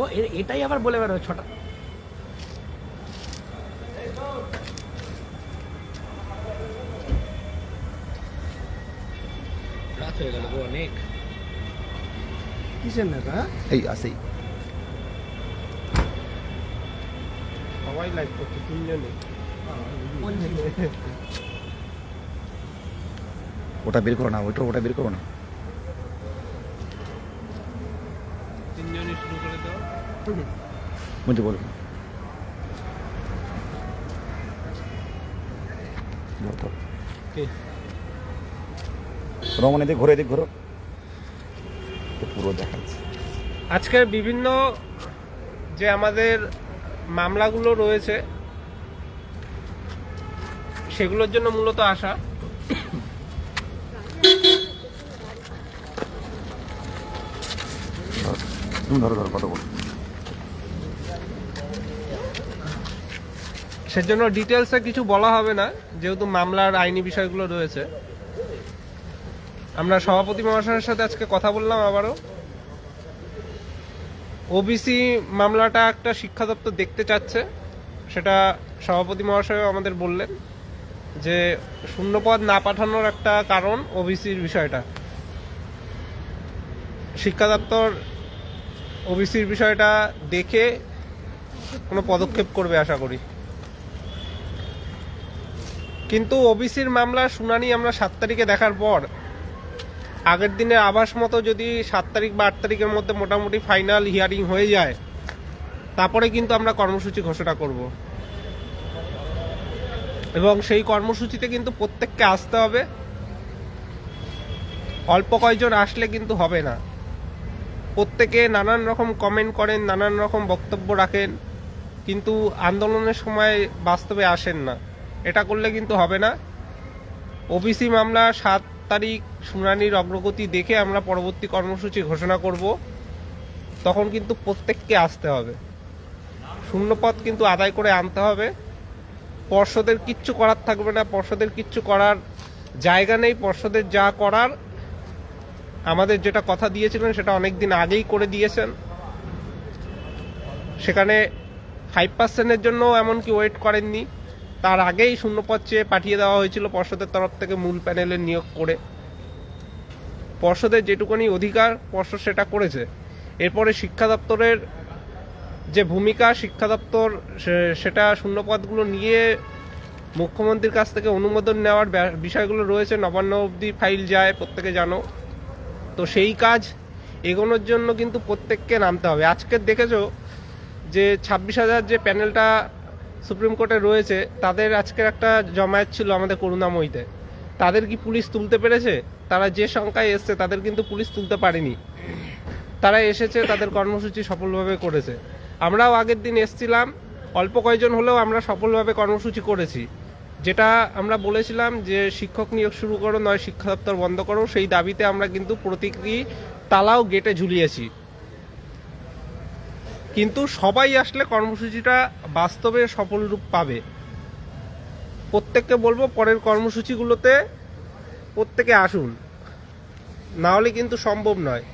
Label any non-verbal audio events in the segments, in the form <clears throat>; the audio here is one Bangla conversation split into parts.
ও এটাই আবার বলে বেরো ছটা। রাত হয়ে গেল গো অনেক। কিসের নেতা? এই আসেই। সবাই লাইভ করছে তিনজনে। ওটা বের করো না ওইটা ওটা বের করো না। বুঝতে বলো। রমন এদিকে ঘুরে এদিক ঘুরো। পুরো দেখাচ্ছে। আজকের বিভিন্ন যে আমাদের মামলাগুলো রয়েছে সেগুলোর জন্য মূলত আসা তুমি ধরো ধরো সেজন্য ডিটেলসে কিছু বলা হবে না, যেহেতু মামলার আইনি বিষয়গুলো রয়েছে। আমরা সভাপতি মহাশয়ের সাথে আজকে কথা বললাম আবারও। ওবিসি মামলাটা একটা শিক্ষা দপ্তর দেখতে চাচ্ছে, সেটা সভাপতি মহাশয় আমাদের বললেন, যে শূন্যপদ না পাঠানোর একটা কারণ ওবিসির বিষয়টা। শিক্ষা দপ্তর ওবিসির বিষয়টা দেখে কোনো পদক্ষেপ করবে আশা করি। কিন্তু ওবিসির মামলার শুনানি আমরা সাত তারিখে দেখার পর, আগের দিনের আভাস মতো যদি সাত তারিখ বা আট তারিখের মধ্যে মোটামুটি ফাইনাল হিয়ারিং হয়ে যায়, তারপরে কিন্তু আমরা কর্মসূচি ঘোষণা করব। এবং সেই কর্মসূচিতে কিন্তু প্রত্যেককে আসতে হবে। অল্প কয়জন আসলে কিন্তু হবে না। প্রত্যেকে নানান রকম কমেন্ট করেন, নানান রকম বক্তব্য রাখেন, কিন্তু আন্দোলনের সময় বাস্তবে আসেন না। এটা করলে কিন্তু হবে না। ওবিসি মামলা সাত তারিখ শুনানির অগ্রগতি দেখে আমরা পরবর্তী কর্মসূচি ঘোষণা করব। তখন কিন্তু প্রত্যেককে আসতে হবে। শূন্যপদ কিন্তু আদায় করে আনতে হবে। পর্ষদের কিচ্ছু করার থাকবে না। পর্ষদের কিচ্ছু করার জায়গা নেই। পর্ষদের যা করার আমাদের যেটা কথা দিয়েছিলেন সেটা অনেক দিন আগেই করে দিয়েছেন। সেখানে ফাইভ পার্সেন্টের জন্য এমনকি ওয়েট করেননি। তার আগেই শূন্যপদ চেয়ে পাঠিয়ে দেওয়া হয়েছিল পর্ষদের তরফ থেকে মূল প্যানেলের নিয়োগ করে। পর্ষদের যেটুকুনি অধিকার, পর্ষদ সেটা করেছে। এরপরে শিক্ষা দপ্তরের যে ভূমিকা, শিক্ষা দপ্তর সেটা শূন্যপদগুলো নিয়ে মুখ্যমন্ত্রীর কাছ থেকে অনুমোদন নেওয়ার বিষয়গুলো রয়েছে। নবান্ন অবধি ফাইল যায়, প্রত্যেকে জানো। তো সেই কাজ এগোনোর জন্য কিন্তু প্রত্যেককে নামতে হবে। আজকের দেখেছ যে ছাব্বিশ হাজার যে প্যানেলটা সুপ্রিম কোর্টে রয়েছে, তাদের আজকের একটা জমায়েত ছিল আমাদের করুণাময়ীতে। তাদের কি পুলিশ তুলতে পেরেছে? তারা যে সংখ্যায় এসছে, তাদের কিন্তু পুলিশ তুলতে পারেনি। তারা এসেছে, তাদের কর্মসূচি সফলভাবে করেছে। আমরাও আগের দিন এসছিলাম, অল্প কয়েকজন হলেও আমরা সফলভাবে কর্মসূচি করেছি। যেটা আমরা বলেছিলাম যে শিক্ষক নিয়োগ শুরু করো নয় শিক্ষা দপ্তর বন্ধ করো সেই দাবিতে আমরা কিন্তু প্রতীকী তালাও গেটে ঝুলিয়েছি। কিন্তু সবাই আসলে কর্মসূচিটা বাস্তবে সফল রূপ পাবে। প্রত্যেককে বলব পরের কর্মসূচিগুলোতে প্রত্যেকে আসুন। না হলে কিন্তু সম্ভব নয়।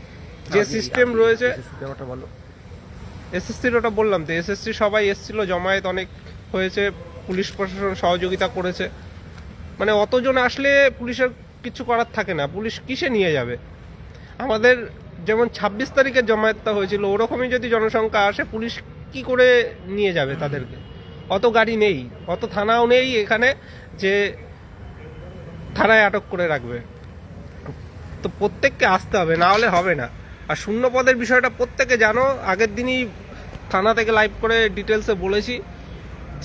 যে সিস্টেম রয়েছে এসএসসির ওটা বললাম তো এসএসসি সবাই এসেছিল জমায়েত অনেক হয়েছে। পুলিশ প্রশাসন সহযোগিতা করেছে। মানে অতজন আসলে পুলিশের কিছু করার থাকে না। পুলিশ কিসে নিয়ে যাবে? আমাদের যেমন ছাব্বিশ তারিখে জমায়েতটা হয়েছিল, ওরকমই যদি জনসংখ্যা আসে, পুলিশ কি করে নিয়ে যাবে তাদেরকে? অত গাড়ি নেই, অত থানাও নেই এখানে যে থানায় আটক করে রাখবে। তো প্রত্যেককে আসতে হবে, না হলে হবে না। আর শূন্য পদের বিষয়টা প্রত্যেকে জানো, আগের দিনই থানা থেকে লাইভ করে ডিটেলসে বলেছি।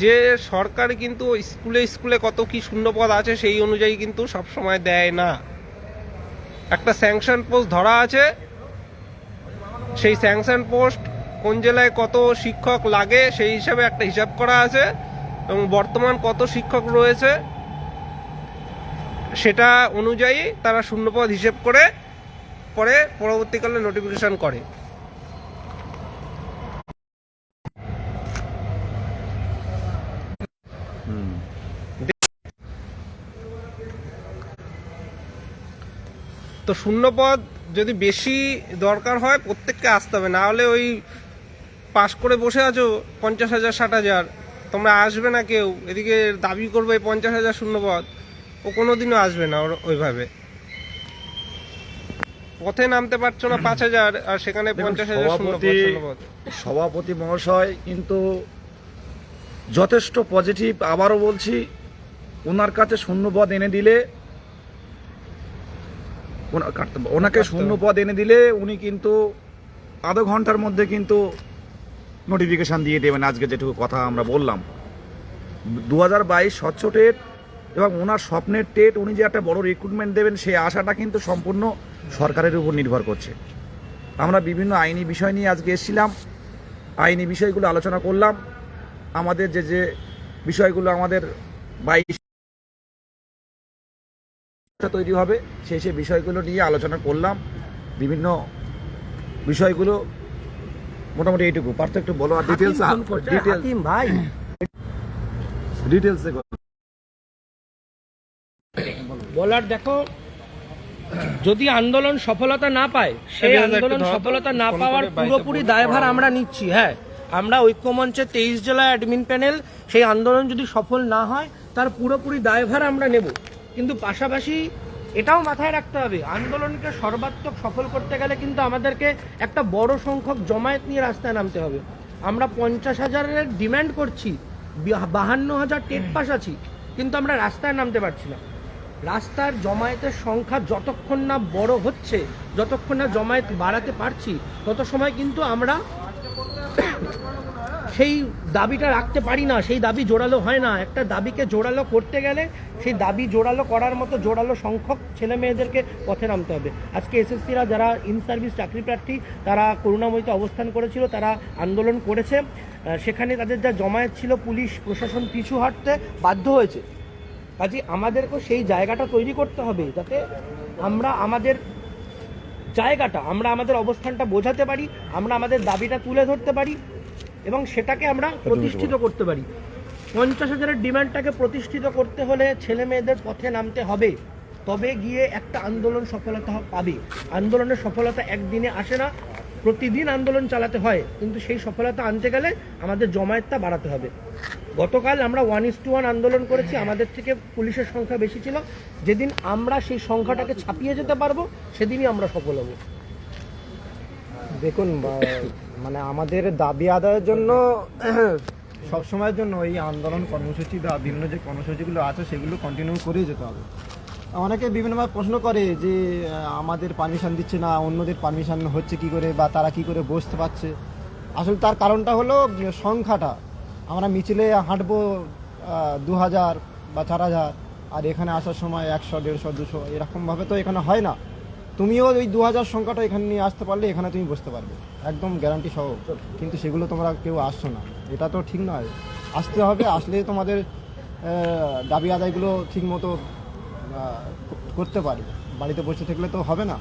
যে সরকার কিন্তু স্কুলে স্কুলে কত কি শূন্য পদ আছে সেই অনুযায়ী কিন্তু সব সময় দেয় না। একটা স্যাংশন পোস্ট ধরা আছে, সেই স্যাংশন পোস্ট কোন জেলায় কত শিক্ষক লাগে সেই হিসাবে একটা হিসাব করা আছে এবং বর্তমান কত শিক্ষক রয়েছে সেটা অনুযায়ী তারা শূন্যপদ হিসেব করে পরে পরবর্তীকালে নোটিফিকেশন করে। তো শূন্যপদ যদি বেশি দরকার হয় প্রত্যেককে আসতে হবে। না হলে ওই পাস করে বসে আছো পঞ্চাশ হাজার ষাট হাজার। তোমরা আসবে না কেউ। এদিকে দাবি করবে পঞ্চাশ হাজার শূন্যপদ। ও কোনো দিনও আসবে না ওর- ওইভাবে। পথে নামতে পারছ না পাঁচ হাজার আর সেখানে পঞ্চাশ হাজার শূন্যপদ সভাপতি মহাশয় কিন্তু যথেষ্ট পজিটিভ আবারও বলছি ওনার কাছে শূন্যপদ এনে দিলে ওনাকে শূন্যপদ এনে দিলে উনি কিন্তু আধা ঘণ্টার মধ্যে কিন্তু নোটিফিকেশান দিয়ে দেবেন। আজকে যেটুকু কথা আমরা বললাম। দু হাজার বাইশ স্বচ্ছ টেট এবং ওনার স্বপ্নের টেট উনি যে একটা বড় রিক্রুটমেন্ট দেবেন সেই আশাটা কিন্তু সম্পূর্ণ সরকারের উপর নির্ভর করছে। আমরা বিভিন্ন আইনি বিষয় নিয়ে আজকে এসেছিলাম। আইনি বিষয়গুলো আলোচনা করলাম। আমাদের যে যে বিষয়গুলো আমাদের বাইশ তৈরি হবে সেই সেই বিষয়গুলো নিয়ে আলোচনা করলাম। বিভিন্ন বিষয়গুলো মোটামুটি এইটুকু। পার্থ একটু বলো আর ডিটেলস ডিটেলস ভাই। ডিটেলসে বলার দেখো যদি আন্দোলন সফলতা না পায় সেই আন্দোলন সফলতা না পাওয়ার পুরোপুরি দায়ভার আমরা নিচ্ছি হ্যাঁ। আমরা ঐক্যমঞ্চে তেইশ জেলা অ্যাডমিন প্যানেল সেই আন্দোলন যদি সফল না হয় তার পুরোপুরি দায়ভার আমরা নেব। কিন্তু পাশাপাশি এটাও মাথায় রাখতে হবে আন্দোলনকে সর্বাত্মক সফল করতে গেলে কিন্তু আমাদেরকে একটা বড় সংখ্যক জমায়েত নিয়ে রাস্তায় নামতে হবে। আমরা পঞ্চাশ হাজারের ডিমান্ড করছি বাহান্ন হাজার টেট পাস আছি কিন্তু আমরা রাস্তায় নামতে পারছি না। রাস্তার জমায়েতের সংখ্যা যতক্ষণ না বড় হচ্ছে যতক্ষণ না জমায়েত বাড়াতে পারছি তত সময় কিন্তু আমরা সেই দাবিটা রাখতে পারি না, সেই দাবি জোরালো হয় না। একটা দাবিকে জোরালো করতে গেলে সেই দাবি জোরালো করার মতো জোরালো সংখ্যক ছেলে মেয়েদেরকে পথে নামতে হবে। আজকে এসএসসিরা যারা ইন সার্ভিস চাকরি প্রার্থী, তারা করুণাময়ীতে অবস্থান করেছিল, তারা আন্দোলন করেছে। সেখানে তাদের যা জমায়েত ছিল, পুলিশ, প্রশাসন পিছু হাঁটতে বাধ্য হয়েছে। কাজে আমাদেরকেও সেই জায়গাটা তৈরি করতে হবে, যাতে আমরা আমাদের জায়গাটা, আমরা আমাদের অবস্থানটা বোঝাতে পারি, আমরা আমাদের দাবিটা তুলে ধরতে পারি। এবং সেটাকে আমরা প্রতিষ্ঠিত করতে পারি। পঞ্চাশ হাজারের ডিমান্ডটাকে প্রতিষ্ঠিত করতে হলে ছেলে মেয়েদের পথে নামতে হবে। তবে গিয়ে একটা আন্দোলন সফলতা পাবে। আন্দোলনের সফলতা একদিনে আসে না প্রতিদিন আন্দোলন চালাতে হয়। কিন্তু সেই সফলতা আনতে গেলে আমাদের জমায়েতটা বাড়াতে হবে। গতকাল আমরা ওয়ান ইস টু ওয়ান আন্দোলন করেছি আমাদের থেকে পুলিশের সংখ্যা বেশি ছিল। যেদিন আমরা সেই সংখ্যাটাকে ছাপিয়ে যেতে পারব সেদিনই আমরা সফল হব। দেখুন মানে আমাদের দাবি আদায়ের জন্য, <clears throat> সব সময়ের জন্য এই আন্দোলন কর্মসূচি বা বিভিন্ন যে কর্মসূচিগুলো আছে সেগুলো কন্টিনিউ করেই যেতে হবে। অনেকে বিভিন্নভাবে প্রশ্ন করে যে আমাদের পারমিশন দিচ্ছে না, অন্যদের পারমিশন হচ্ছে কি করে বা তারা কি করে বসতে পারছে। আসলে তার কারণটা হলো সংখ্যাটা। আমরা মিছিলে হাঁটবো দু হাজার বা চার হাজার, আর এখানে আসার সময় একশো, দেড়শো, দুশো, এরকমভাবে তো এখানে হয় না। তুমিও ওই দু হাজার সংখ্যাটা এখানে নিয়ে আসতে পারলে এখানে তুমি বসতে পারবে। একদম গ্যারান্টি সহ। কিন্তু সেগুলো তোমরা কেউ আসছো না। এটা তো ঠিক নয়। আসতে হবে আসলে তোমাদের দাবি আদায়গুলো ঠিক মতো করতে পারবে বাড়িতে বসে থাকলে তো হবে না।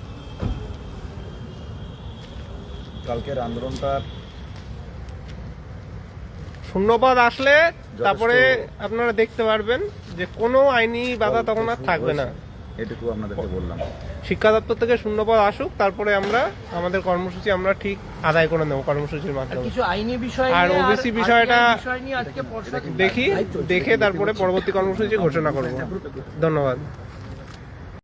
কালকের আন্দোলনটা শূন্যপদ আসলে তারপরে আপনারা দেখতে পারবেন যে কোনো আইনি বাধা তখন আর থাকবে না। এটুকু আপনাদেরকে বললাম। শিক্ষা দপ্তর থেকে শূন্য পদ আসুক তারপরে আমরা আমাদের কর্মসূচি আমরা ঠিক আদায় করে নেব কর্মসূচির মাধ্যমে। কিছু আইনি বিষয় আর ওবিসি বিষয়টা- দেখি দেখে তারপরে পরবর্তী কর্মসূচি ঘোষণা করব। ধন্যবাদ।